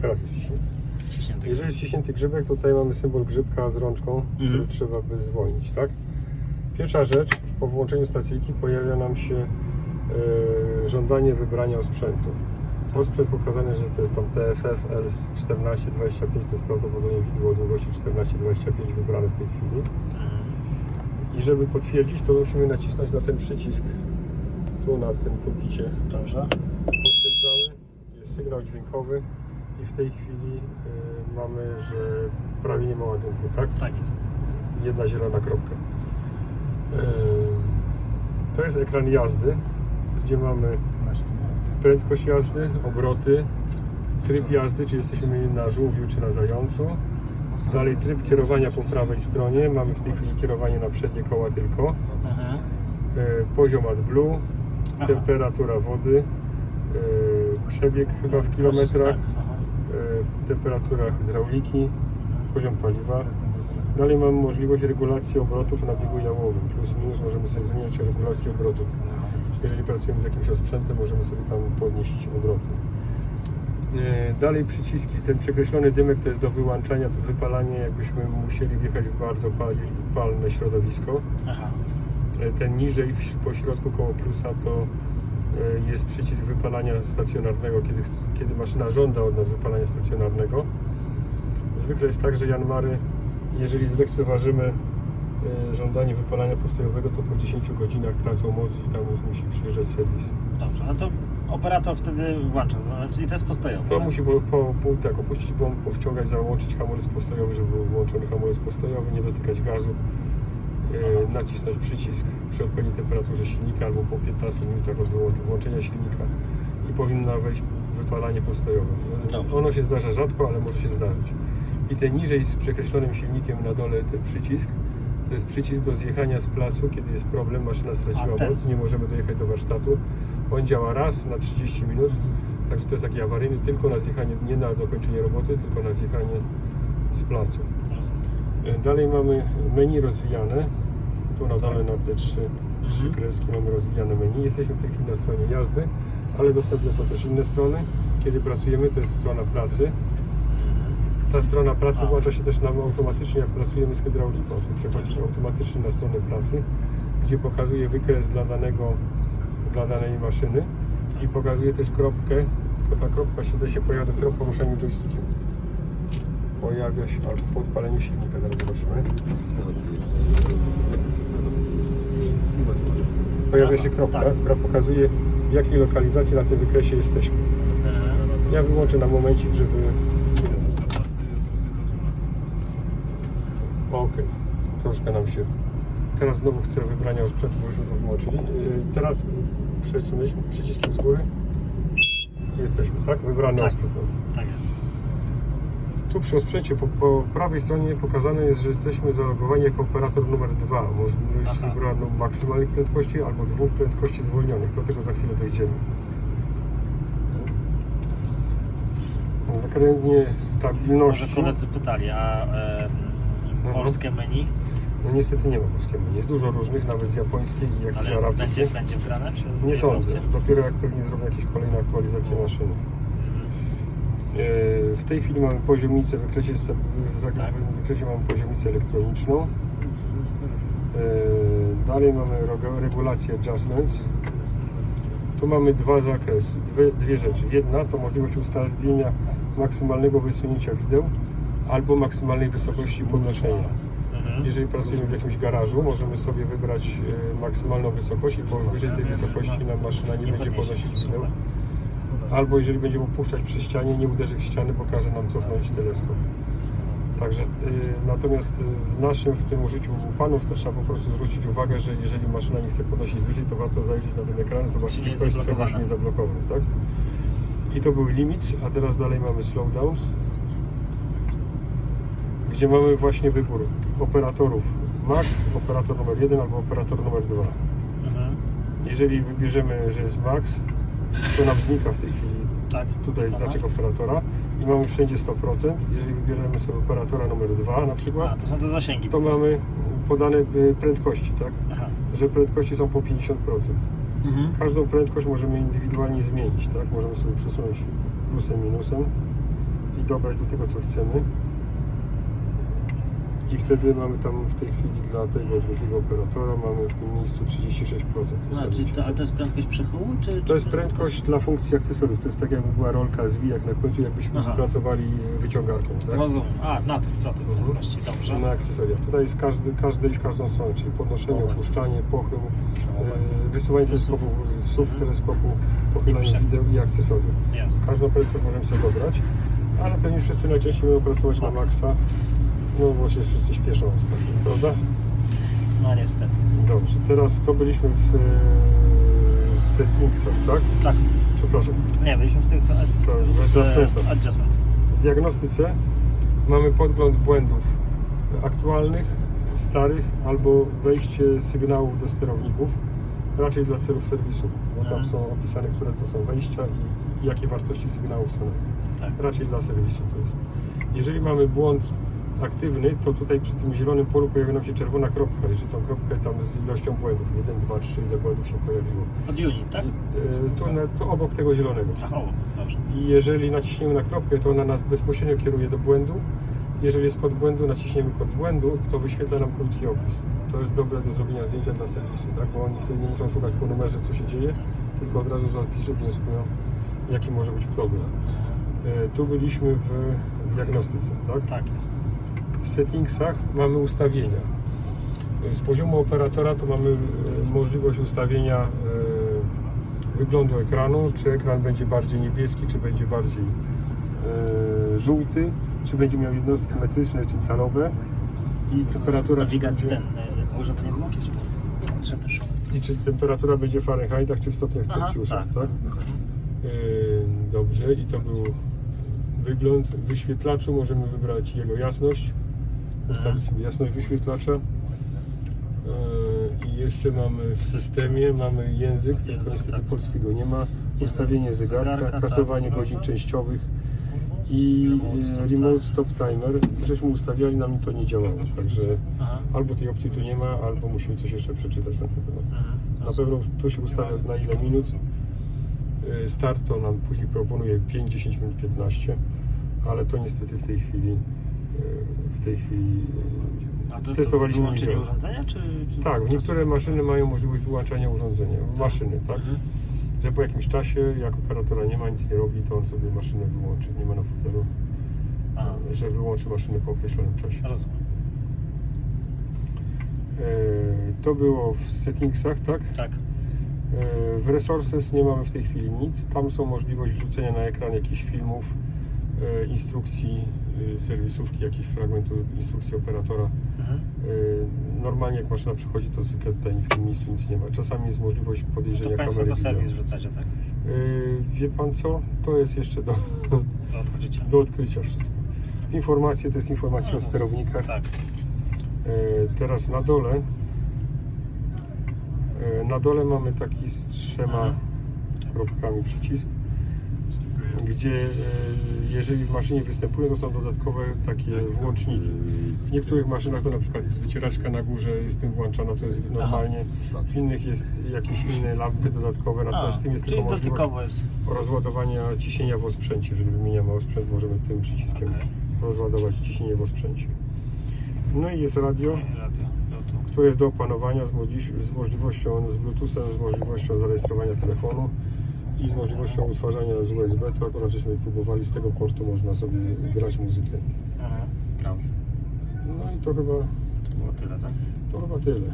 Teraz jest. Ciśnięty. Jeżeli jest wciśnięty grzybek, to tutaj mamy symbol grzybka z rączką, który Mhm. trzeba by zwolnić, tak? Pierwsza rzecz, po włączeniu stacyjki pojawia nam się e, żądanie wybrania sprzętu. Osprzęt pokazany, że to jest tam TFF L1425, to jest prawdopodobnie widło o długości 1425 wybrane w tej chwili. Mhm. I żeby potwierdzić, to musimy nacisnąć na ten przycisk tu na tym pulpicie. Dobrze. Sygnał dźwiękowy i w tej chwili y, mamy, że prawie nie ma ładunku, tak? Tak jest. Jedna zielona kropka. Y, to jest ekran jazdy, gdzie mamy prędkość jazdy, obroty, tryb jazdy, czy jesteśmy na żółwiu, czy na zającu. Dalej tryb kierowania po prawej stronie. Mamy w tej chwili kierowanie na przednie koła tylko. E, poziom AdBlue, temperatura wody, przebieg chyba w kilometrach, Tak. e, temperatura hydrauliki, poziom paliwa. Dalej mamy możliwość regulacji obrotów na biegu jałowym. Plus minus możemy sobie zmieniać regulację obrotów. Jeżeli pracujemy z jakimś osprzętem, możemy sobie tam podnieść obroty. E, Dalej przyciski. Ten przekreślony dymek to jest do wyłączania, wypalania, jakbyśmy musieli wjechać w bardzo palne środowisko. Aha. E, Ten niżej po środku koło plusa to e, jest przycisk wypalania stacjonarnego, kiedy, kiedy maszyna żąda od nas wypalania stacjonarnego. Zwykle jest tak, że Janmary, jeżeli zlekceważymy e, żądanie wypalania postojowego, to po 10 godzinach tracą moc i tam już musi przyjeżdżać serwis. Dobrze, no to operator wtedy włącza, no, czyli to jest postojowy. To musi po, po, po, tak, opuścić bąk, powciągać, załączyć hamulec postojowy, żeby był włączony hamulec postojowy, nie dotykać gazu, e, nacisnąć przycisk przy odpowiedniej temperaturze silnika albo po 15 minutach od włączenia silnika i powinno wejść wypalanie postojowe. Dobrze. Ono się zdarza rzadko, ale może się zdarzyć. I ten niżej z przekreślonym silnikiem na dole ten przycisk, to jest przycisk do zjechania z placu, kiedy jest problem, maszyna straciła ten. moc, nie możemy dojechać do warsztatu. On działa raz na 30 minut, także to jest taki awaryjny tylko na zjechanie, nie na dokończenie roboty, tylko na zjechanie z placu. Dalej mamy menu rozwijane. Tu na dole na te trzy, trzy Mhm. kreski mamy rozwijane menu. Jesteśmy w tej chwili na stronie jazdy, ale dostępne są też inne strony. Kiedy pracujemy, to jest strona pracy. Ta strona pracy włącza się też nam automatycznie, jak pracujemy z hydrauliką. Tu przechodzi automatycznie na stronę pracy, gdzie pokazuje wykres dla, danego, dla danej maszyny i pokazuje też kropkę. Tylko ta kropka się, się pojawia dopiero po ruszeniu joystickiem. Pojawia się albo po odpaleniu silnika, zaraz zobaczymy. Pojawia się kropka, tak. która pokazuje w jakiej lokalizacji na tym wykresie jesteśmy. Mhm. Ja wyłączę na momencik, żeby... Okej, troszkę nam się... Teraz znowu chcę wybrania sprzętu, bo już to wyłączyli. Yy, Teraz przesunęliśmy przyciskiem z góry. Jesteśmy, tak? Wybrany Tak. osprzęt. Tak jest. Tu przy osprzęcie po, po prawej stronie pokazane jest, że jesteśmy zalogowani jako operator numer 2. Możliwość wybrania maksymalnych prędkości albo dwóch prędkości zwolnionych. Do tego za chwilę dojdziemy. Wykrętnie Może stabilności. koledzy pytali, a Mhm. polskie menu, No niestety nie ma polskiego. Jest dużo różnych, nawet z japońskiej i jakiejś ale będzie, będzie wgrane, czy Nie sądzę. opcja? Dopiero jak pewnie zrobią jakieś kolejne aktualizacje maszyny. E, W tej chwili mamy poziomnicę, w wykresie, w zak- Tak. wykresie mamy poziomnicę elektroniczną. E, Dalej mamy regulację adjustments. Tu mamy dwa zakresy, dwie, dwie rzeczy. Jedna to możliwość ustawienia maksymalnego wysunięcia wideł albo maksymalnej wysokości podnoszenia. Mhm. Jeżeli pracujemy w jakimś garażu, możemy sobie wybrać e, maksymalną wysokość i powyżej tej wysokości nam maszyna nie, będzie podnosić wideł. Albo jeżeli będziemy opuszczać przy ścianie, nie uderzy w ścianę, bo każe nam cofnąć teleskop. Także y, natomiast y, w naszym w tym użyciu panów to trzeba po prostu zwrócić uwagę, że jeżeli maszyna nie chce podnosić wyżej, to warto zajrzeć na ten ekran, zobaczyć, czy jest ktoś czegoś nie zablokował, tak? I to był limit, a teraz dalej mamy slowdowns, gdzie mamy właśnie wybór operatorów max, operator numer 1 albo operator numer 2. Mhm. Jeżeli wybierzemy, że jest max, to nam znika w tej chwili Tak. tutaj jest Aha. znaczek operatora i mamy wszędzie 100%. Jeżeli wybierzemy sobie operatora numer 2 na A, przykład, to są te zasięgi to po prostu. mamy podane y, prędkości, tak? Aha. Że prędkości są po 50%. Mhm. Każdą prędkość możemy indywidualnie zmienić, tak? Możemy sobie przesunąć plusem, minusem i dobrać do tego, co chcemy. I wtedy mamy tam w tej chwili dla tego drugiego operatora mamy w tym miejscu 36%. No, czyli to, ale to jest prędkość przechyłu, czy... To jest prędkość dla funkcji akcesoriów. To jest tak jakby była rolka zwijak na końcu, jakbyśmy Aha. pracowali wyciągarką. Tak? Rozumiem. A, na tych, na tych Mhm. prędkości, dobrze. Na akcesoria. Tutaj jest każdy, każdy w każdą stronę, czyli podnoszenie, opuszczanie, pochył, e, wysuwanie teleskopu, SUV Mhm. teleskopu, pochylanie I wideł i akcesoriów. Jest. Każdą prędkość możemy sobie dobrać, ale pewnie wszyscy najczęściej będą pracować na Max. maksa, no bo się wszyscy śpieszą ostatnio, prawda? No niestety. Dobrze, teraz to byliśmy w e, settingsach, tak? Tak. Przepraszam. Nie, byliśmy w tych... To w- adjustmentach. w adjustment. W diagnostyce mamy podgląd błędów aktualnych, starych albo wejście sygnałów do sterowników, raczej dla celów serwisu, bo tam Mhm. są opisane, które to są wejścia i jakie wartości sygnałów są. Tak. Raczej dla serwisu to jest. Jeżeli mamy błąd aktywny, to tutaj przy tym zielonym polu pojawia nam się czerwona kropka. Jeżeli tą kropkę tam z ilością błędów, 1, 2, 3, ile błędów się pojawiło. Od unit, tak? I, e, na, tu obok tego zielonego. Aha, o, dobrze. I jeżeli naciśniemy na kropkę, to ona nas bezpośrednio kieruje do błędu. Jeżeli jest kod błędu, naciśniemy kod błędu, to wyświetla nam krótki opis. To jest dobre do zrobienia zdjęcia dla serwisu, tak? bo oni wtedy nie muszą szukać po numerze, co się dzieje, tylko od razu z zapisu wnioskują, jaki może być problem. E, Tu byliśmy w diagnostyce, tak? Tak jest. W settingsach mamy ustawienia. Z poziomu operatora to mamy e, możliwość ustawienia e, wyglądu ekranu, czy ekran będzie bardziej niebieski, czy będzie bardziej e, żółty, czy będzie miał jednostki metryczne, czy calowe i temperatura, Nawigacji będzie, ten, można to nie wyłączyć? Niepotrzebny szum. i czy temperatura będzie w Fahrenheitach, czy w stopniach Celsjusza, tak. tak? E, Dobrze, i to był wygląd wyświetlaczu. Możemy wybrać jego jasność, ustawić sobie jasność wyświetlacza. E, I jeszcze mamy w systemie mamy język, tylko niestety polskiego nie ma. Ustawienie zegarka, kasowanie tak. godzin częściowych i Remote e, stop timer. Żeśmy ustawiali, nam to nie działało, także albo tej opcji tu nie ma, albo musimy coś jeszcze przeczytać na ten temat. Mhm. Na pewno tu się ustawia na ile minut. Y, Start to nam później proponuje 5, 10 minut, 15, ale to niestety w tej chwili w tej chwili A to jest testowaliśmy wyłączenie urządzenia, czy... czy Tak, w niektóre maszyny mają możliwość wyłączania urządzenia, maszyny, tak? Mhm. Że po jakimś czasie, jak operatora nie ma, nic nie robi, to on sobie maszynę wyłączy, nie ma na fotelu, A, że wyłączy maszynę po określonym czasie. rozumiem. Y, To było w settingsach, tak? Tak. E, W Resources nie mamy w tej chwili nic. Tam są możliwość wrzucenia na ekran jakichś filmów, e, instrukcji e, serwisówki, jakiś fragmentu instrukcji operatora. Mhm. E, Normalnie jak maszyna przychodzi, to zwykle tutaj w tym miejscu nic nie ma. Czasami jest możliwość To podejrzenia Państwo kamery to serwis rzucacie, tak? E, Wie Pan co? To jest jeszcze do, Do odkrycia. do odkrycia wszystko. Informacje to jest informacja o No, sterownikach. Tak. Teraz na dole na dole mamy taki z trzema Mhm. kropkami przycisk, gdzie jeżeli w maszynie występują, to są dodatkowe takie włączniki. W niektórych maszynach to na przykład jest wycieraczka na górze, jest tym włączana, to jest normalnie. W innych jest jakieś inne lampy dodatkowe, natomiast A, w tym jest tylko możliwość rozładowania ciśnienia w osprzęcie. Jeżeli wymieniamy osprzęt, możemy tym przyciskiem Okej. rozładować ciśnienie w osprzęcie. No i jest radio Radio, lotu. które jest do opanowania z możliwością z Bluetoothem, z możliwością zarejestrowania telefonu i z możliwością utwarzania z USB. To akurat żeśmy próbowali, z tego portu można sobie grać muzykę. Mhm. Dobrze. No i to chyba, To było tyle, tak? to chyba tyle.